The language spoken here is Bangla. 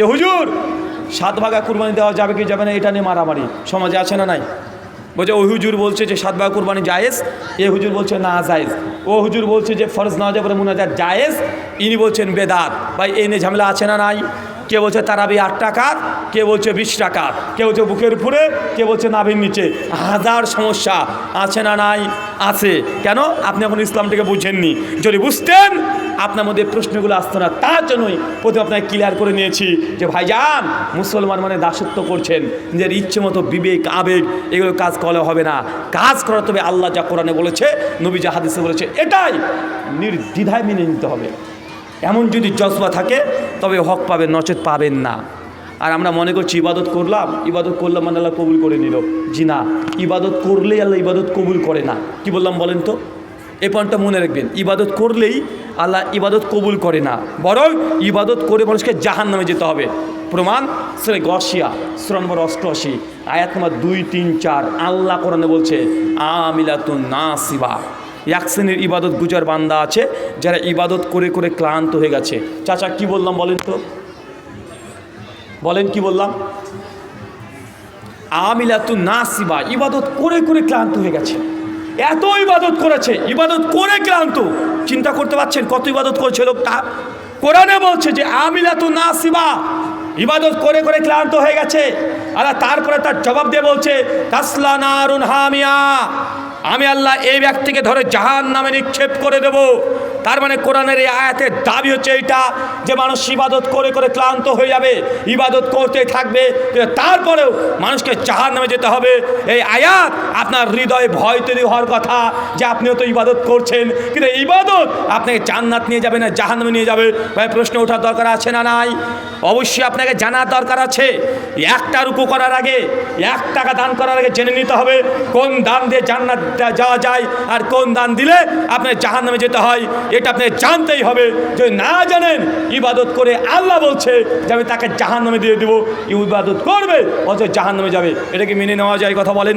হুজুর, সাত ভাগা কুরবানি দেওয়া যাবে কি যাবে না, এটা নিয়ে মারামারি। সমাজে আছে না নাই? বলছে ও হুজুর বলছে যে সাত ভাগা কুরবানি জায়েজ, এ হুজুর বলছে না জায়েজ। ও হুজুর বলছে যে ফরজ না যাবে মুনাজাত জায়েজ, ইনি বলছেন বেদাত। ভাই এনে নিয়ে ঝামেলা আছে না নাই? কে বলছে তারাবি আট টাকার, কে বলছে বিশ টাকার, কে বলছে বুকের উপরে, কে বলছে নাভির নিচে। হাজার সমস্যা আছে না নাই? আছে। কেন? আপনি এখন ইসলামটাকে বুঝেননি। যদি বুঝতেন, আপনার মধ্যে প্রশ্নগুলো আসতো না। তার জন্যই প্রথমে আপনাকে ক্লিয়ার করে নিয়েছি যে, ভাইজান, মুসলমান মানে দাসত্ব করছেন। নিজের ইচ্ছে মতো বিবেক, আবেগ, এগুলো কাজ করলে হবে না। কাজ করা তবে আল্লাহ যা কোরআনে বলেছে, নবী যা হাদিসে বলেছে, এটাই নির্দ্বিধায় মেনে নিতে হবে। এমন যদি জজবা থাকে, তবে হক পাবেন, নচেত পাবেন না। আর আমরা মনে করছি, ইবাদত করলাম ইবাদত করলাম মানে আল্লাহ কবুল করে নিল। জি না, ইবাদত করলেই আল্লাহ ইবাদত কবুল করে না। কি বললাম বলেন তো? এই পয়েন্টটা মনে রাখবেন, ইবাদত করলেই আল্লাহ ইবাদত কবুল করে না। বরং ইবাদত করে মানুষকে জাহান নামে যেতে হবে। প্রমাণ শ্রে গসিয়া শ্র নম্বর অষ্টআশি, আয়াত নম্বর দুই, তিন, চার, আল্লাহ কোরআনে বলছে, আমিলাতুন নাসিবা। এক শ্রেণির ইবাদত গুজার বান্দা আছে, যারা ইবাদত করে করে ক্লান্ত হয়ে গেছে। চাচা, কি বললাম বলেন তো? বলেন কি বললাম? আমিলাতু নাসিবা, ইবাদত করে করে ক্লান্ত হয়ে গেছে। এত ইবাদত করেছে, ইবাদত করে ক্লান্ত। চিন্তা করতে পারছেন কত ইবাদত করছে লোকটা? কোরআনে বলছে যে আমিলা আমিলাতু নাসিবা, ইবাদত করে করে ক্লান্ত হয়ে গেছে। আর তারপরে তার জবাব দিয়ে বলছে, তাসলা নারুন হামিয়া। আমি আল্লাহ এই ব্যক্তিকে ধরে জাহান নামে নিক্ষেপ করে দেব। তার মানে কোরআনের এই আয়াতের দাবি হচ্ছে এইটা যে মানুষ ইবাদত করে করে ক্লান্ত হয়ে যাবে, ইবাদত করতে থাকবে তারপরেও মানুষকে জাহান নামে যেতে হবে। এই আয়াত আপনার হৃদয়ে ভয় তৈরি হওয়ার কথা যে আপনিও তো ইবাদত করছেন, কিন্তু ইবাদত আপনাকে জান্নাত নিয়ে যাবে না জাহান নামে নিয়ে যাবে। ভাই, প্রশ্ন ওঠার দরকার আছে না নাই? অবশ্যই আপনাকে জানার দরকার আছে। একটা রুকু করার আগে, এক টাকা দান করার আগে জেনে নিতে হবে কোন দান দিয়ে জান্নাত যাওয়া যায় আর কোন দান দিলে আপনার জাহান নামে যেতে হয়। এটা আপনি জানতেই হবে যদি না জানেন ইবাদত করে আল্লাহ বলছে যে আমি তাকে জাহান নামে দিয়ে দেবো। ইবাদত করবে, অথচ জাহান নামে যাবে এটাকে মেনে নেওয়া যায় কথা বলেন?